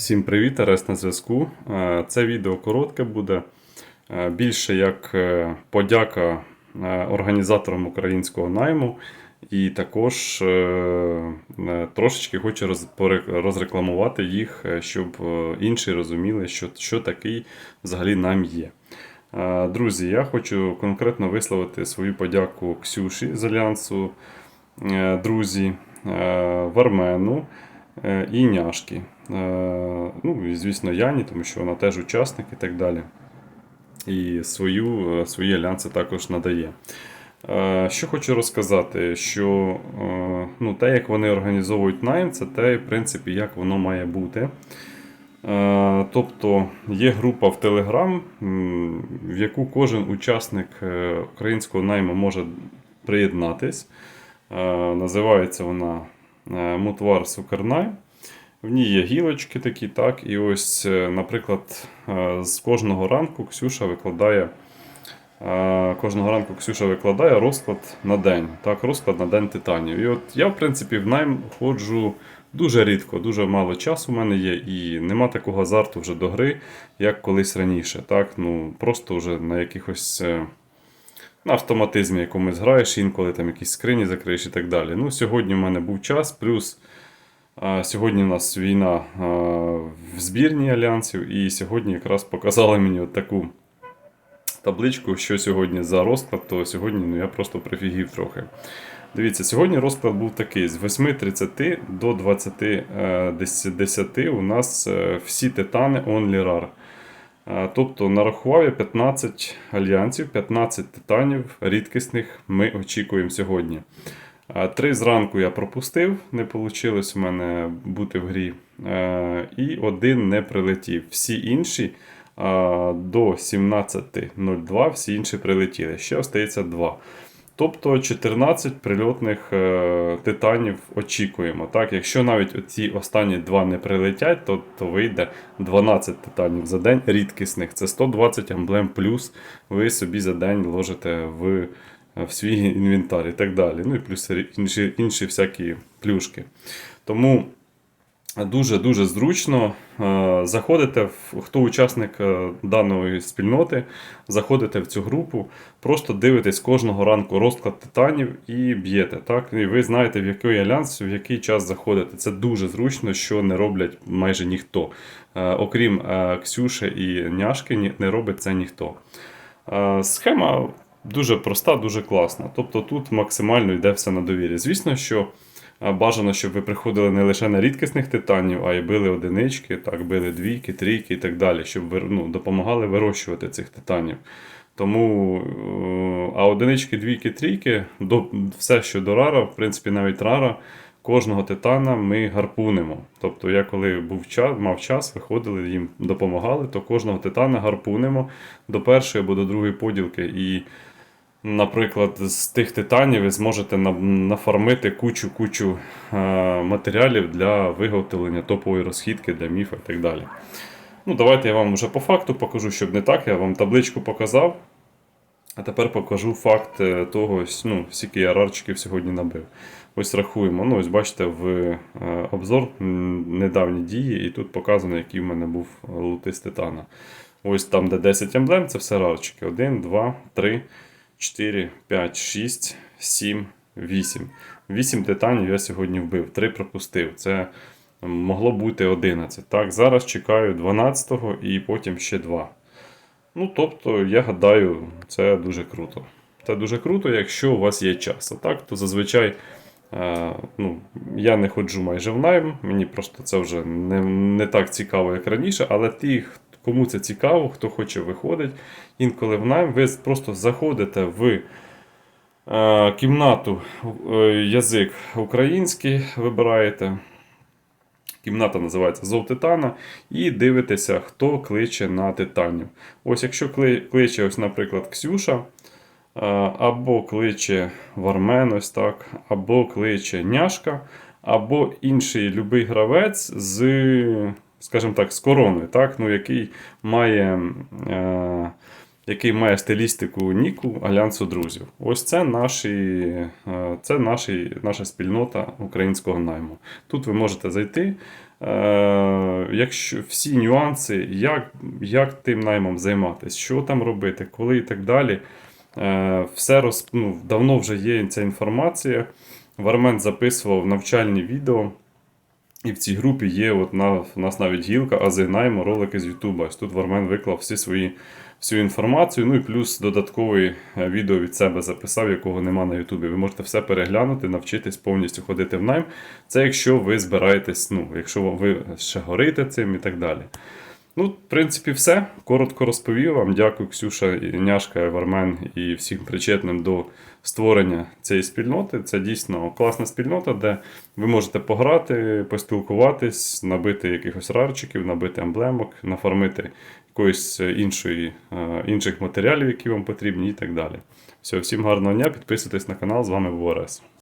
Всім привіт, Арест на зв'язку. Е, Це відео коротке буде. е, Більше як е, подяка організаторам українського найму. І також трошечки хочу розрекламувати їх, щоб інші розуміли, що, що такий взагалі найм є. Друзі, я хочу конкретно висловити свою подяку Ксюші з Альянсу, друзі, Вармену і Няшки. Е, Ну, і, звісно, Яні, тому що вона теж учасник і так далі. І свою, е, свої альянси також надає. Е, Що хочу розказати, що ну, те, як вони організовують найм, це те, в принципі, як воно має бути. Тобто є група в Telegram, в яку кожен учасник українського найму може приєднатись. Називається вона Мутвар Сукарнайм. В ній є гілочки такі, так. І ось, е, наприклад, е, з кожного ранку Ксюша викладає. е, Кожного ранку Ксюша викладає розклад на день. Так, розклад на день титанів. І от я, в принципі, в найм ходжу дуже рідко, дуже мало часу в мене є, і нема такого азарту вже до гри, як колись раніше. Так, ну просто вже на якихось. На автоматизмі якомусь граєш, інколи там якісь скрині закриєш і так далі. Ну, сьогодні в мене був час, плюс Сьогодні у нас війна в збірні альянсів, і сьогодні якраз показали мені от таку табличку, що сьогодні за розклад, то сьогодні ну, я просто прифігів трохи. Дивіться, сьогодні розклад був такий: з 8.30 до 20.10 у нас е, всі титани only rare. Е, Тобто нарахував я 15 альянсів, 15 титанів рідкісних ми очікуємо сьогодні. Три зранку я пропустив, не вийшло у мене бути в грі. Е, І один не прилетів. Всі інші до 17.02 всі інші прилетіли. Ще остається 2. Тобто 14 прильотних е, титанів очікуємо. Так? Якщо навіть ці останні два не прилетять, то, то вийде 12 титанів за день рідкісних. Це 120 емблем плюс ви собі за день ложите в в свій інвентар і так далі. Ну і плюс інші, інші всякі плюшки. Тому дуже-дуже зручно е, заходите, в, хто учасник е, даної спільноти, заходите в цю групу, просто дивитесь кожного ранку розклад титанів і б'єте. Так? І ви знаєте, в який альянс, в який час заходите. Це дуже зручно, що не роблять майже ніхто. Е, Окрім е, Ксюші і Няшки, не робить це ніхто. Е, Схема дуже проста, дуже класна. Тобто тут максимально йде все на довірі. Звісно, що бажано, щоб ви приходили не лише на рідкісних титанів, а й били одинички, так, били двійки, трійки і так далі, щоб ви ну, допомагали вирощувати цих титанів. Тому е, а одинички, двійки, трійки, до, все, що до рара, в принципі, навіть рара, кожного титана ми гарпунимо. Тобто, я коли був час, мав час, виходили, їм допомагали, то кожного титана гарпунимо до першої або до другої поділки. І Наприклад, з тих титанів ви зможете нафармити кучу-кучу е, матеріалів для виготовлення топової розхідки для міфа і так далі. Ну, давайте я вам вже по факту покажу, щоб не так. Я вам табличку показав. А тепер покажу факт е, того, ну, скільки я рарчиків сьогодні набив. Ось рахуємо. Ну, ось бачите, в е, обзор недавні дії, і тут показано, який в мене був лути з титана. Ось там, де 10 емблем, це все рарчики. 1, 2, 3, 4, 5, 6, 7, 8. 8 титанів я сьогодні вбив, 3 пропустив. Це могло бути 11. Так, зараз чекаю 12-го і потім ще 2. Ну, тобто, я гадаю, це дуже круто. Це дуже круто, якщо у вас є час. А так, то зазвичай е, ну, я не ходжу майже в найм, мені просто це вже не, не так цікаво, як раніше, але ті, кому це цікаво, хто хоче виходить, інколи в найм, ви просто заходите в е, кімнату е, язик український, вибираєте. Кімната називається Зов Титана, і дивитеся, хто кличе на титанів. Ось якщо кличе, ось, наприклад, Ксюша, е, або кличе Вармен, ось так, або кличе Няшка, або інший любий гравець з, скажімо так, з короною, так, ну, який має. Е, який має стилістику Ніку Альянсу друзів. Ось це, наші, е, це наші, наша спільнота українського найму. Тут ви можете зайти, Е, якщо всі нюанси, як, як тим наймом займатися, що там робити, коли і так далі. Е, все роз, ну, давно вже є ця інформація. Вармен записував навчальні відео. І в цій групі є, от на, в нас навіть гілка, а зігнаємо ролики з Ютуба. Ось тут Вармен виклав всі свої, всю інформацію. Ну і плюс додаткове е, відео від себе записав, якого нема на Ютубі. Ви можете все переглянути, навчитись повністю ходити в найм. Це якщо ви збираєтесь, ну, якщо ви ще горите цим і так далі. Ну, в принципі, все. Коротко розповів вам. Дякую, Ксюша, і Няшка, Вармен і всім причетним до створення цієї спільноти. Це дійсно класна спільнота, де ви можете пограти, поспілкуватись, набити якихось рарчиків, набити емблемок, нафармити якоїсь іншої, е, інших матеріалів, які вам потрібні, і так далі. Все, всім гарного дня, підписуйтесь на канал. З вами був Орес.